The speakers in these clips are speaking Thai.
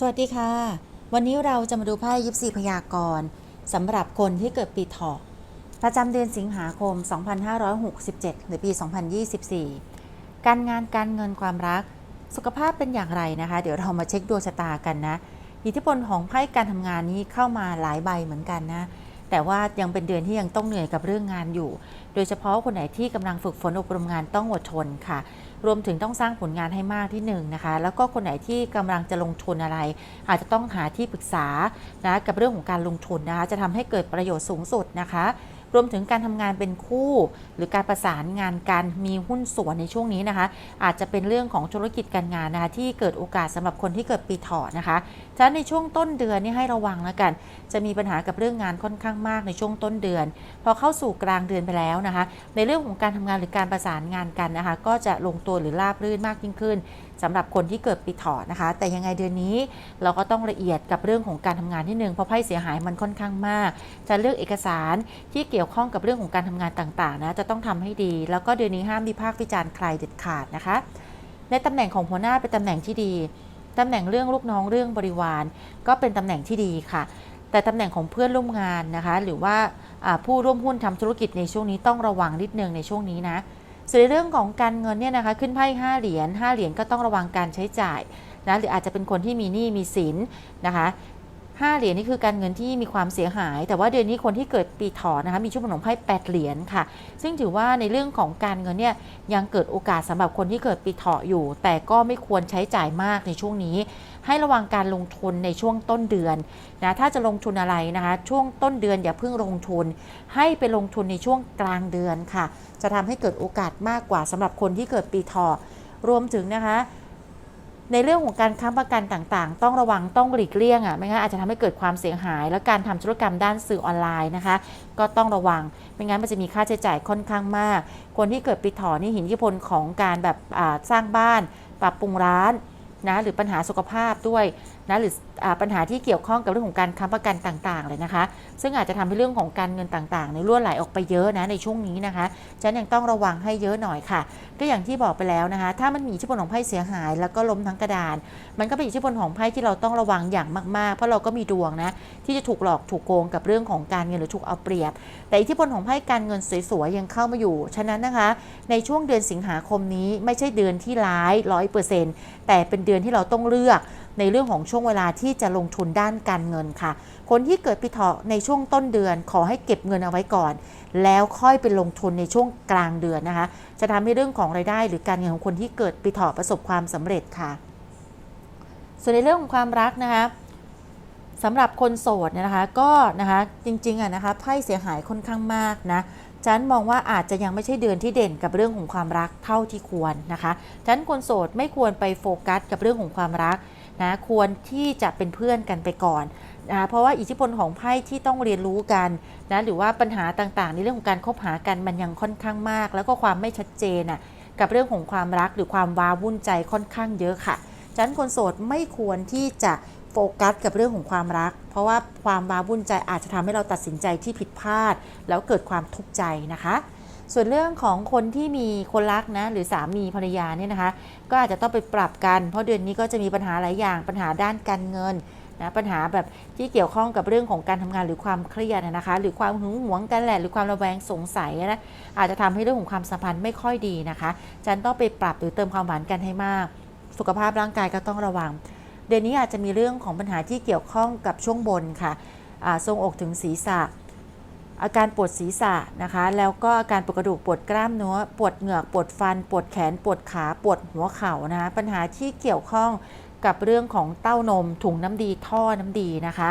สวัสดีค่ะ วันนี้เราจะมาดูไพ่ยิปซีพยากรณ์สำหรับคนที่เกิดปีเถาะประจำเดือนสิงหาคม 2567 หรือปี 2024 การงานการเงินความรัก สุขภาพเป็นอย่างไรนะคะ เดี๋ยวเรามาเช็คดวงชะตากันนะ อิทธิพลของไพ่การทำงานนี้เข้ามาหลายใบเหมือนกันนะ แต่ว่ายังเป็นเดือนที่ยังต้องเหนื่อยกับเรื่องงานอยู่ โดยเฉพาะคนไหนที่กำลังฝึกฝนอบรมงานต้องอดทนค่ะ รวมถึงต้องสร้างผลงานให้มากที่หนึ่งนะคะ แล้วก็คนไหนที่กำลังจะลงทุนอะไร อาจจะต้องหาที่ปรึกษานะกับเรื่องของการลงทุนนะคะจะทำให้เกิดประโยชน์สูงสุดนะคะรวมถึงการทำงานเป็นคู่ หรือการประสานงานการมีหุ้นส่วนในช่วงนี้นะคะ อาจจะเป็นเรื่องของธุรกิจการงานนะคะที่เกิดโอกาสสำหรับคนที่เกิดปีเถาะนะคะฉะนั้นในช่วงต้นเดือนนี่ให้ระวังแล้วกัน จะมีปัญหากับเรื่องงานค่อนข้างมากในช่วงต้นเดือน พอเข้าสู่กลางเดือนไปแล้วนะคะ ในเรื่องของการทำงานหรือการประสานงานกันนะคะ ก็จะลงตัวหรือราบรื่นมากยิ่งขึ้นสำหรับคนที่เกิดปีเถาะนะคะ แต่ยังไงเดือนนี้เราก็ต้องละเอียดกับเรื่องของการทำงานที่หนึ่งเพราะไพ่เสียหายมันค่อนข้างมาก จะเลือกเอกสารที่เกี่ยวข้องกับเรื่องของการทำงานต่างๆนะจะต้องทำให้ดี แล้วก็เดือนนี้ห้ามวิพากษ์วิจารณ์ใครเด็ดขาดนะคะ ในตำแหน่งของหัวหน้าเป็นตำแหน่งที่ดี ตำแหน่งเรื่องลูกน้องเรื่องบริวาร ก็เป็นตำแหน่งที่ดีค่ะ แต่ตำแหน่งของเพื่อนร่วมงานนะคะ หรือว่าผู้ร่วมหุ้นทำธุรกิจในช่วงนี้ต้องระวังนิดนึงในช่วงนี้นะส่วนในเรื่องของการเงินเนี่ยนะคะขึ้นไพ่5เหรียญ5เหรียญก็ต้องระวังการใช้จ่ายนะหรืออาจจะเป็นคนที่มีหนี้มีสินนะคะ ห้าเหรียญนี่คือการเงินที่มีความเสียหาย แต่ว่าเดือนนี้คนที่เกิดปีถอนนะคะมีชุดของไพ่แปดเหรียญค่ะ ซึ่งถือว่าในเรื่องของการเงินเนี่ยยังเกิดโอกาสสำหรับคนที่เกิดปีเถาะอยู่ แต่ก็ไม่ควรใช้จ่ายมากในช่วงนี้ ให้ระวังการลงทุนในช่วงต้นเดือนนะถ้าจะลงทุนอะไรนะคะช่วงต้นเดือนอย่าเพิ่งลงทุน ให้ไปลงทุนในช่วงกลางเดือนค่ะ จะทำให้เกิดโอกาสมากกว่าสำหรับคนที่เกิดปีเถาะรวมถึงนะคะ ในเรื่องของการค้ำประกันต่างๆ ต้องระวังต้องหลีกเลี่ยงอะไม่งั้นอาจจะทำให้เกิดความเสียหาย และการทำธุรกรรมด้านสื่อออนไลน์นะคะ ก็ต้องระวังไม่งั้นมันจะมีค่าใช้จ่ายค่อนข้างมาก คนที่เกิดปีเถอนี่เห็นอิทธิพลของการแบบสร้างบ้าน ปรับปรุงร้านนะหรือปัญหาสุขภาพด้วยนะหรืออปัญหาที่เกี่ยวข้องกับเรื่องของการค้ำประกันต่างๆเลยนะคะซึ่งอาจจะทำให้เรื่องของการเงินต่างๆในยรั่วไหลออกไปเยอะนะในช่วงนี้นะคะฉะนันยังต้องระวังให้เยอะหน่อยค่ะ ก็อย่างที่บอกไปแล้วนะคะ ถ้ามันมีอิทธิพลของไพ่เสียหาย แล้วก็ล้มทั้งกระดาน มันก็เป็นอิทธิพลของไพ่ที่เราต้องระวังอย่างมากๆ เพราะเราก็มีดวงนะที่จะถูกหลอกถูกโกงกับเรื่องของการเงินหรือถูกเอาเปรียบ แต่อิทธิพลของไพ่การเงินสวยๆยังเข้ามาอยู่ ฉะนั้นนะคะ ในช่วงเดือนสิงหาคมนี้ไม่ใช่เดือนที่ร้ายร้อยเปอร์เซ็นต์แต่เป็นเดือนที่เราต้องเลือกในเรื่องของช่วงเวลาที่จะลงทุนด้านการเงินค่ะ คนที่เกิดปีเถาะในช่วงต้นเดือน ขอให้เก็บเงินเอาไว้ก่อน แล้วค่อยไปลงทุนในช่วงกลางเดือนนะคะ จะทำให้เรื่องของรายได้ หรือการเงินของคนที่เกิดปีเถาะประสบความสำเร็จค่ะ ส่วนในเรื่องของความรักนะคะสำหรับคนโสดเนี่ยนะคะก็นะคะจริงๆอะนะคะไพ่เสียหายค่อนข้างมากนะฉันมองว่าอาจจะยังไม่ใช่เดือนที่เด่นกับเรื่องของความรักเท่าที่ควรนะคะฉันคนโสดไม่ควรไปโฟกัสกับเรื่องของความรักนะควรที่จะเป็นเพื่อนกันไปก่อน นะเพราะว่าอิทธิพลของไพ่ที่ต้องเรียนรู้กันนะหรือว่าปัญหาต่างๆ ในเรื่องของการคบหากันมันยังค่อนข้างมาก แล้วก็ความไม่ชัดเจนน่ะกับเรื่องของความรักหรือความว้าวุ่นใจค่อนข้างเยอะค่ะฉะนั้นคนโสดไม่ควรที่จะโฟกัสกับเรื่องของความรัก เพราะว่าความว้าวุ่นใจอาจจะทำให้เราตัดสินใจที่ผิดพลาด แล้วเกิดความทุกข์ใจนะคะ ส่วนเรื่องของคนที่มีคนรักนะหรือสามีภรรยาเนี่ยนะคะ ก็อาจจะต้องไปปรับกัน เพราะเดือนนี้ก็จะมีปัญหาหลายอย่างปัญหาด้านการเงิน นะปัญหาแบบที่เกี่ยวข้องกับเรื่องของการทำงานหรือความเครียดนะคะ หรือความหึงหวงกันแหละหรือความระแวงสงสัยนะอาจจะทำให้เรื่องของความสัมพันธ์ไม่ค่อยดีนะคะจันต้องไปปรับหรือเติมความหวานกันให้มาก สุขภาพร่างกายก็ต้องระวัง เดือนนี้อาจจะมีเรื่องของปัญหาที่เกี่ยวข้องกับช่วงบนค่ะอ่าทรงอกถึงศีรษะ อาการปวดศีรษะนะคะ แล้วก็อาการปวดกระดูกปวดกล้ามเนื้อปวดเหงือกปวดฟัน ปวดแขน ปวดขา ปวดหัวเข่านะคะปัญหาที่เกี่ยวข้อง กับเรื่องของเต้านม ถุงน้ำดีท่อน้ำดีนะคะ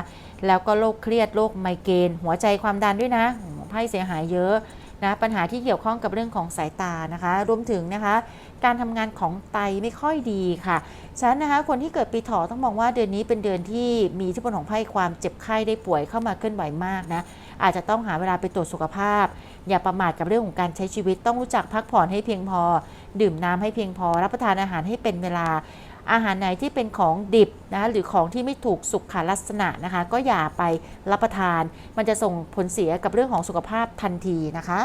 แล้วก็โรคเครียดโรคไมเกรนหัวใจความดันด้วยนะไพ่เสียหายเยอะนะปัญหาที่เกี่ยวข้องกับเรื่องของสายตานะคะ รวมถึงนะคะ การทำงานของไตไม่ค่อยดีค่ะฉะนั้นนะคะคนที่เกิดปีถาะต้องมองว่าเดือนนี้เป็นเดือนที่มีทธิพลของไพ่ความเจ็บไข้ได้ป่วยเข้ามาเคลื่อนไหวมากนะอาจจะต้องหาเวลาไปตรวจสุขภาพ อย่าประมาทกับเรื่องของการใช้ชีวิตต้องรู้จักพักผ่อนให้เพียงพอ ดื่มน้ำให้เพียงพอ รับประทานอาหารให้เป็นเวลา อาหารไหนที่เป็นของดิบนะคะหรือของที่ไม่ถูกสุขลักษณะนะคะ ก็อย่าไปรับประทาน มันจะส่งผลเสียกับเรื่องของสุขภาพทันทีนะคะ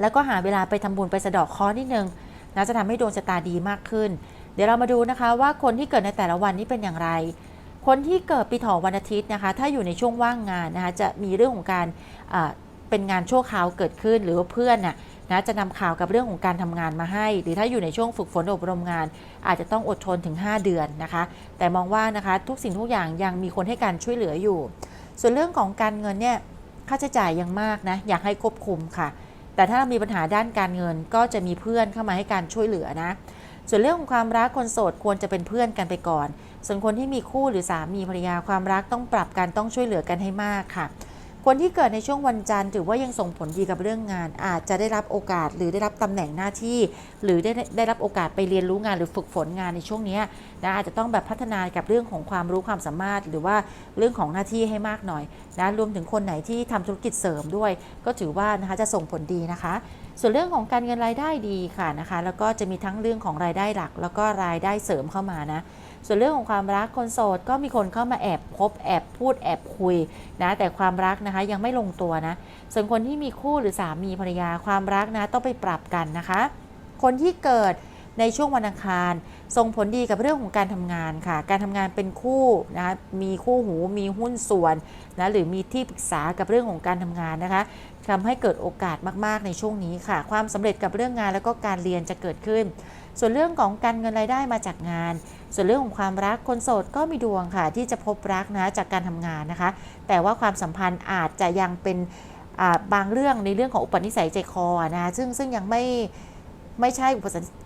แล้วก็หาเวลาไปทำบุญไปสะดอกคราะห์นิดนึงนะจะทำให้ดวงชะตาดีมากขึ้น เดี๋ยวเรามาดูนะคะว่าคนที่เกิดในแต่ละวันนี้เป็นอย่างไร คนที่เกิดปีถาะวันอาทิตย์นะคะ ถ้าอยู่ในช่วงว่างงานนะคะจะมีเรื่องของการเป็นงานชั่วคราวเกิดขึ้นหรือว่าเพื่อนน่ะ นะจะนำข่าวกับเรื่องของการทำงานมาให้ หรือถ้าอยู่ในช่วงฝึกฝนอบรมงาน อาจจะต้องอดทนถึง 5 เดือนนะคะ แต่มองว่านะคะทุกสิ่งทุกอย่างยังมีคนให้การช่วยเหลืออยู่ ส่วนเรื่องของการเงินเนี่ยค่าใช้จ่ายยังมากนะอยากให้ควบคุมค่ะ แต่ถ้ามีปัญหาด้านการเงินก็จะมีเพื่อนเข้ามาให้การช่วยเหลือนะส่วนเรื่องของความรักคนโสดควรจะเป็นเพื่อนกันไปก่อน ส่วนคนที่มีคู่หรือสามีภรรยาความรักต้องปรับกันต้องช่วยเหลือกันให้มากค่ะ คนที่เกิดในช่วงวันจันทร์ถือว่ายังส่งผลดีกับเรื่องงาน อาจจะได้รับโอกาสหรือได้รับตำแหน่งหน้าที่ หรือได้ได้รับโอกาสไปเรียนรู้งานหรือฝึกฝนงานในช่วงนี้นะอาจจะต้องแบบพัฒนากับเรื่องของความรู้ความสามารถ หรือว่าเรื่องของหน้าที่ให้มากหน่อยนะรวมถึงคนไหนที่ทำธุรกิจเสริมด้วย ก็ถือว่านะคะจะส่งผลดีนะคะ ส่วนเรื่องของการเงินรายได้ดีค่ะนะคะ แล้วก็จะมีทั้งเรื่องของรายได้หลัก แล้วก็รายได้เสริมเข้ามานะ ส่วนเรื่องของความรักคนโสดก็มีคนเข้ามาแอบคบแอบพูดแอบคุยนะแต่ความรักนะคะยังไม่ลงตัวนะ ส่วนคนที่มีคู่หรือสามีภรรยาความรักนะต้องไปปรับกันนะคะ คนที่เกิดในช่วงวันอังคารส่งผลดีกับเรื่องของการทำงานค่ะ การทำงานเป็นคู่นะคะมีคู่หูมีหุ้นส่วนนะหรือมีที่ปรึกษากับเรื่องของการทำงานนะคะทำให้เกิดโอกาสมาก ๆ ในช่วงนี้ค่ะ ความสำเร็จกับเรื่องงานแล้วก็การเรียนจะเกิดขึ้น ส่วนเรื่องของการเงินรายได้มาจากงาน ส่วนเรื่องของความรักคนโสดก็มีดวงค่ะ ที่จะพบรักนะจากการทำงานนะคะ แต่ว่าความสัมพันธ์อาจจะยังเป็นบางเรื่องในเรื่องของอุปนิสัยใจคอนะซึ่งซึ่งยังไม่ไม่ใช่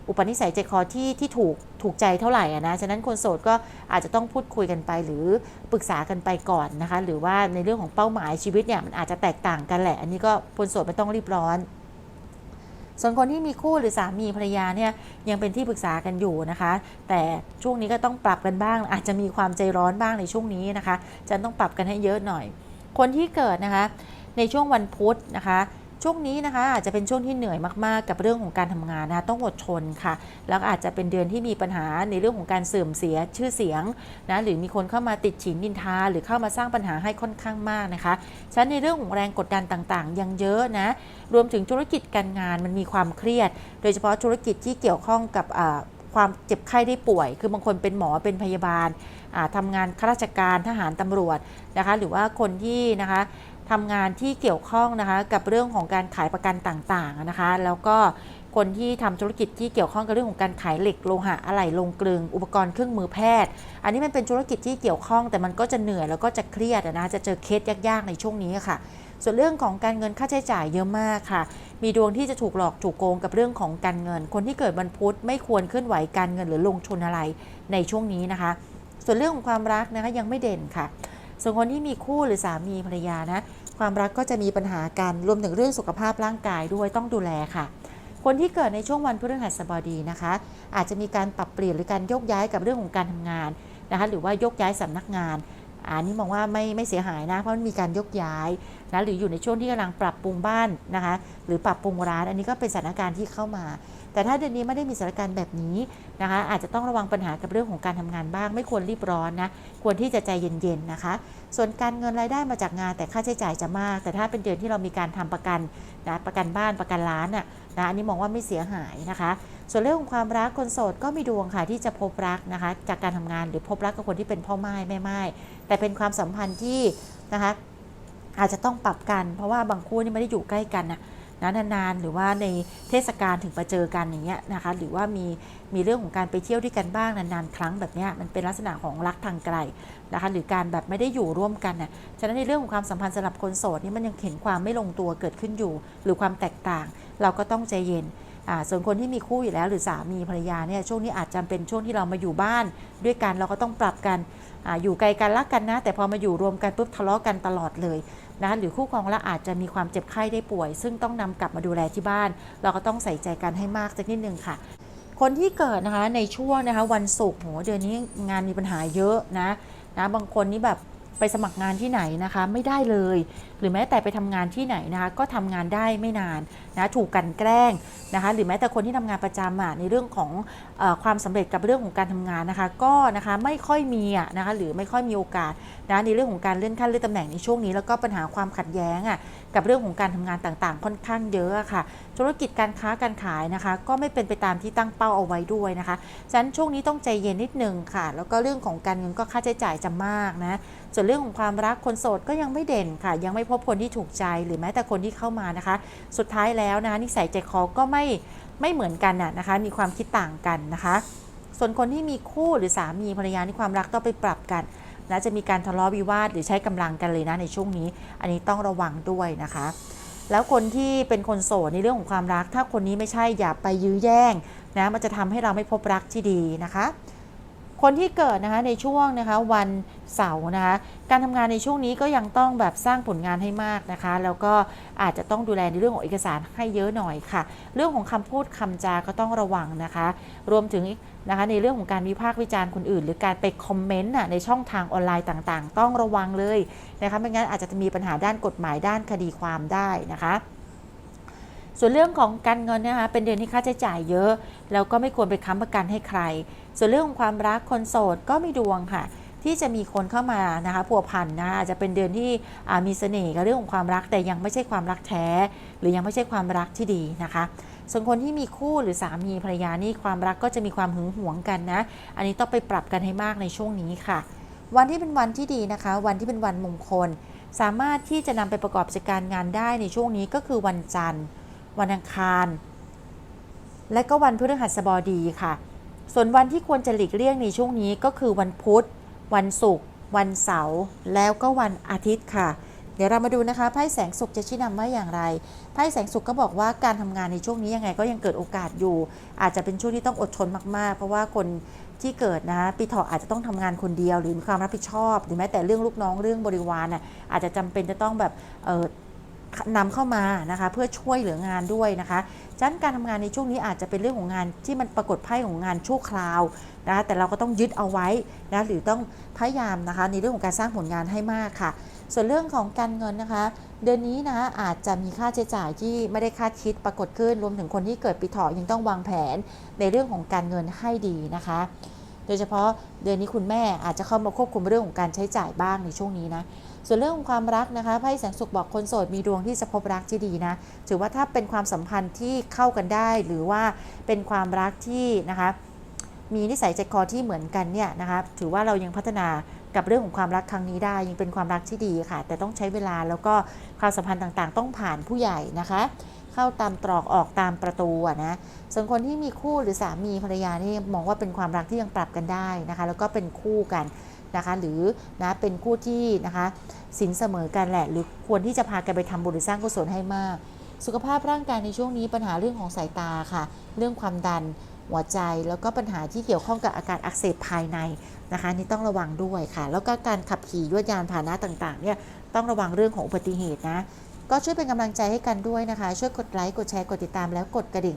อุปนิสัยใจคอที่ที่ถูกถูกใจเท่าไหร่นะ ฉะนั้นคนโสดก็อาจจะต้องพูดคุยกันไปหรือปรึกษากันไปก่อนนะคะ หรือว่าในเรื่องของเป้าหมายชีวิตเนี่ยมันอาจจะแตกต่างกันแหละ อันนี้ก็คนโสดไม่ต้องรีบร้อน ส่วนคนที่มีคู่หรือสามีภรรยาเนี่ยยังเป็นที่ปรึกษากันอยู่นะคะ แต่ช่วงนี้ก็ต้องปรับกันบ้าง อาจจะมีความใจร้อนบ้างในช่วงนี้นะคะจะต้องปรับกันให้เยอะหน่อย คนที่เกิดนะคะในช่วงวันพุธนะคะ ช่วงนี้นะคะอาจจะเป็นช่วงที่เหนื่อยมากๆ กับเรื่องของการทำงานนะคะต้องอดทนค่ะ แล้วอาจจะเป็นเดือนที่มีปัญหาในเรื่องของการเสื่อมเสียชื่อเสียงนะหรือมีคนเข้ามาติดฉินนินทา หรือเข้ามาสร้างปัญหาให้ค่อนข้างมากนะคะฉะนั้นในเรื่องของแรงกดดันต่างๆ ยังเยอะนะรวมถึงธุรกิจการงานมันมีความเครียด โดยเฉพาะธุรกิจที่เกี่ยวข้องกับความเจ็บไข้ได้ป่วย คือบางคนเป็นหมอเป็นพยาบาลอ่าทำงานข้าราชการทหารตำรวจนะคะ หรือว่าคนที่นะคะ ทำงานที่เกี่ยวข้องนะคะ กับเรื่องของการขายประกันต่างๆนะคะ แล้วก็คนที่ทำธุรกิจที่เกี่ยวข้องกับเรื่องของการขายเหล็กโลหะอะไหล่ลงกลึง อุปกรณ์เครื่องมือแพทย์ อันนี้มันเป็นธุรกิจที่เกี่ยวข้อง แต่มันก็จะเหนื่อยแล้วก็จะเครียดนะจะเจอเคสยากๆในช่วงนี้ค่ะ ส่วนเรื่องของการเงินค่าใช้จ่ายเยอะมากค่ะ มีดวงที่จะถูกหลอกถูกโกงกับเรื่องของการเงิน คนที่เกิดวันพุธไม่ควรเคลื่อนไหวการเงินหรือลงทุนอะไรในช่วงนี้นะคะ ส่วนเรื่องของความรักนะคะยังไม่เด่นค่ะส่วนคนที่มีคู่หรือสามีภรรยานะ ความรักก็จะมีปัญหากันรวมถึงเรื่องสุขภาพร่างกายด้วยต้องดูแลค่ะ คนที่เกิดในช่วงวันพฤหัสบดีนะคะ อาจจะมีการปรับเปลี่ยนหรือการโยกย้ายกับเรื่องของการทำงานนะคะหรือว่าโยกย้ายสำนักงานอันนี้มองว่าไม่ไม่เสียหายนะ เพราะมันมีการยกย้ายนะหรืออยู่ในช่วงที่กำลังปรับปรุงบ้านนะคะ หรือปรับปรุงร้าน อันนี้ก็เป็นสถานการณ์ที่เข้ามา แต่ถ้าเดือนนี้ไม่ได้มีสถานการณ์แบบนี้นะคะ อาจจะต้องระวังปัญหากับเรื่องของการทำงานบ้าง ไม่ควรรีบร้อนนะ ควรที่จะใจเย็นๆนะคะ ส่วนการเงินรายได้มาจากงาน แต่ค่าใช้จ่ายจะมาก แต่ถ้าเป็นเดือนที่เรามีการทำประกันนะประกันบ้านประกันร้านน่ะนะอันนี้มองว่าไม่เสียหายนะคะ ส่วนเรื่องของความรักคนโสดก็มีดวงค่ะที่จะพบรักนะคะ จากการทำงานหรือพบรักกับคนที่เป็นพ่อไม้แม่ไม้แต่เป็นความสัมพันธ์ที่นะคะอาจจะต้องปรับกัน เพราะว่าบางคู่นี่ไม่ได้อยู่ใกล้กันนะ นะนานๆหรือว่าในเทศกาลถึงมาเจอกันอย่างเงี้ยนะคะหรือว่ามีมีเรื่องของการไปเที่ยวด้วยกันบ้างนานๆครั้งแบบเนี้ยมันเป็นลักษณะของรักทางไกลนะคะหรือการแบบไม่ได้อยู่ร่วมกันน่ะฉะนั้นในเรื่องของความสัมพันธ์สำหรับคนโสดนี่มันยังเห็นความไม่ลงตัวเกิดขึ้นอยู่ หรือความแตกต่าง เราก็ต้องใจเย็นอ่าส่วนคนที่มีคู่อยู่แล้วหรือสามีภรรยาเนี่ยช่วงนี้อาจจะเป็นช่วงที่เรามาอยู่บ้าน ด้วยกันเราก็ต้องปรับกันอาอยู่ไกลกันรักกันนะ แต่พอมาอยู่รวมกันปุ๊บทะเลาะกันตลอดเลย นะหรือคู่ครองและอาจจะมีความเจ็บไข้ได้ป่วย ซึ่งต้องนำกลับมาดูแลที่บ้าน เราก็ต้องใส่ใจกันให้มากสักนิดนึงค่ะคนที่เกิดนะคะในช่วงนะคะวันศุกร์โหเดือนนี้งานมีปัญหาเยอะนะนะบางคนนี่แบบ ไปสมัครงานที่ไหนนะคะไม่ได้เลย หรือแม้แต่ไปทำงานที่ไหนนะคะก็ทำงานได้ไม่นานนะถูกกันแกล้งนะคะหรือแม้แต่คนที่ทำงานประจำอะในเรื่องของอความสำเร็จกับเรื่องของการทำงานนะคะก็นะคะไม่ค่อยมีอะนะคะหรือไม่ค่อยมีโอกาสนะในเรื่องของการเลื่อนขั้นเลื่อนตำแหน่งในช่วงนี้แล้วก็ปัญหาความขัดแย้งอะ กับเรื่องของการทำงานต่างๆ ค่อนข้างเยอะค่ะ ธุรกิจการค้าการขายนะคะ ก็ไม่เป็นไปตามที่ตั้งเป้าเอาไว้ด้วยนะคะฉะนั้นช่วงนี้ต้องใจเย็นนิดนึงค่ะ แล้วก็เรื่องของการเงินก็ค่าใช้จ่ายจะมากนะส่วนเรื่องของความรักคนโสดก็ยังไม่เด่นค่ะ ยังไม่พบคนที่ถูกใจหรือแม้แต่คนที่เข้ามานะคะ สุดท้ายแล้วนะคะนิสัยใจคอก็ไม่ไม่เหมือนกันนะคะ มีความคิดต่างกันนะคะ ส่วนคนที่มีคู่หรือสามีภรรยาในความรักต้องไปปรับกัน นะจะมีการทะเลาะวิวาทหรือใช้กำลังกันเลยนะในช่วงนี้ อันนี้ต้องระวังด้วยนะคะ แล้วคนที่เป็นคนโสดในเรื่องของความรัก ถ้าคนนี้ไม่ใช่อย่าไปยื้อแย่งนะมันจะทำให้เราไม่พบรักที่ดีนะคะ คนที่เกิดนะคะในช่วงนะคะวันเสาร์นะคะการทำงานในช่วงนี้ก็ยังต้องแบบสร้างผลงานให้มากนะคะ แล้วก็อาจจะต้องดูแลในเรื่องของเอกสารให้เยอะหน่อยค่ะ เรื่องของคำพูดคำจาก็ต้องระวังนะคะ รวมถึงนะคะในเรื่องของการวิพากษ์วิจารณ์คนอื่น หรือการไปคอมเมนต์น่ะในช่องทางออนไลน์ต่างๆ ต้องระวังเลยนะคะไม่งั้นอาจจะมีปัญหาด้านกฎหมายด้านคดีความได้นะคะส่วนเรื่องของการเงินนะคะเป็นเดือนที่ค่าใช้จ่ายเยอะ แล้วก็ไม่ควรไปค้ำประกันให้ใคร ส่วนเรื่องของความรักคนโสดก็มีดวงค่ะ ที่จะมีคนเข้ามานะคะพัวพันนะคะอาจจะเป็นเดือนที่มีเสน่ห์กับเรื่องของความรักแต่ยังไม่ใช่ความรักแท้ หรือยังไม่ใช่ความรักที่ดีนะคะส่วนคนที่มีคู่หรือสามีภรรยานี่ความรักก็จะมีความหึงหวงกันนะ อันนี้ต้องไปปรับกันให้มากในช่วงนี้ค่ะ วันที่เป็นวันที่ดีนะคะ วันที่เป็นวันมงคล สามารถที่จะนำไปประกอบกิจการงานได้ในช่วงนี้ก็คือวันจันทร์ วันอังคาร และก็วันพฤหัสบดีค่ะ ส่วนวันที่ควรจะหลีกเลี่ยงในช่วงนี้ก็คือวันพุธ วันศุกร์ วันเสาร์ แล้วก็วันอาทิตย์ค่ะ เดี๋ยวเรามาดูนะคะไพ่แสงสุขจะชี้นำว่าอย่างไร ไพ่แสงสุขก็บอกว่าการทำงานในช่วงนี้ยังไงก็ยังเกิดโอกาสอยู่ อาจจะเป็นช่วงที่ต้องอดทนมากๆ เพราะว่าคนที่เกิดนะปีเถาะอาจจะต้องทำงานคนเดียวหรือมีความรับผิดชอบ หรือแม้แต่เรื่องลูกน้องเรื่องบริวารน่ะอาจจะจำเป็นจะต้องแบบ นำเข้ามานะคะ เพื่อช่วยเหลืองานด้วยนะคะฉะนั้นการทำงานในช่วงนี้อาจจะเป็นเรื่องของงานที่มันปรากฏไพ่ของงานชั่วคราวนะคะแต่เราก็ต้องยึดเอาไว้นะหรือต้องพยายามนะคะในเรื่องของการสร้างผลงานให้มากค่ะ ส่วนเรื่องของการเงินนะคะ เดือนนี้นะอาจจะมีค่าใช้จ่ายที่ไม่ได้คาดคิดปรากฏขึ้น รวมถึงคนที่เกิดปีเถาะยังต้องวางแผนในเรื่องของการเงินให้ดีนะคะ โดยเฉพาะเดือนนี้คุณแม่อาจจะเข้ามาควบคุมเรื่องของการใช้จ่ายบ้างในช่วงนี้นะ ส่วนเรื่องของความรักนะคะไพ่แสงสุขบอกคนโสดมีดวงที่จะพบรักที่ดีนะ ถือว่าถ้าเป็นความสัมพันธ์ที่เข้ากันได้ หรือว่าเป็นความรักที่นะคะ มีนิสัยใจคอที่เหมือนกันเนี่ยนะคะ ถือว่าเรายังพัฒนากับเรื่องของความรักครั้งนี้ได้ยังเป็นความรักที่ดีค่ะ แต่ต้องใช้เวลาแล้วก็ความสัมพันธ์ต่างๆ ต้องผ่านผู้ใหญ่นะคะ เข้าตามตรอกออกตามประตูนะส่วนคนที่มีคู่หรือสามีภรรยานี่มองว่าเป็นความรักที่ยังปรับกันได้นะคะ แล้วก็เป็นคู่กัน นะคะหรือนะเป็นคู่ที่นะคะสินเสมอกันแหละ หรือควรที่จะพากันไปทำบุญหรือสร้างกุศลให้มาก สุขภาพร่างกายในช่วงนี้ปัญหาเรื่องของสายตาค่ะ เรื่องความดันหัวใจแล้วก็ปัญหาที่เกี่ยวข้องกับอาการอักเสบภายในนะคะนี่ต้องระวังด้วยค่ะ แล้วก็การขับขี่ยวดยานพาหนะต่างๆเนี่ยต้องระวังเรื่องของอุบัติเหตุนะก็ช่วยเป็นกำลังใจให้กันด้วยนะคะ ช่วยกดไลค์กดแชร์กดติดตามแล้วกดกระดิ่ง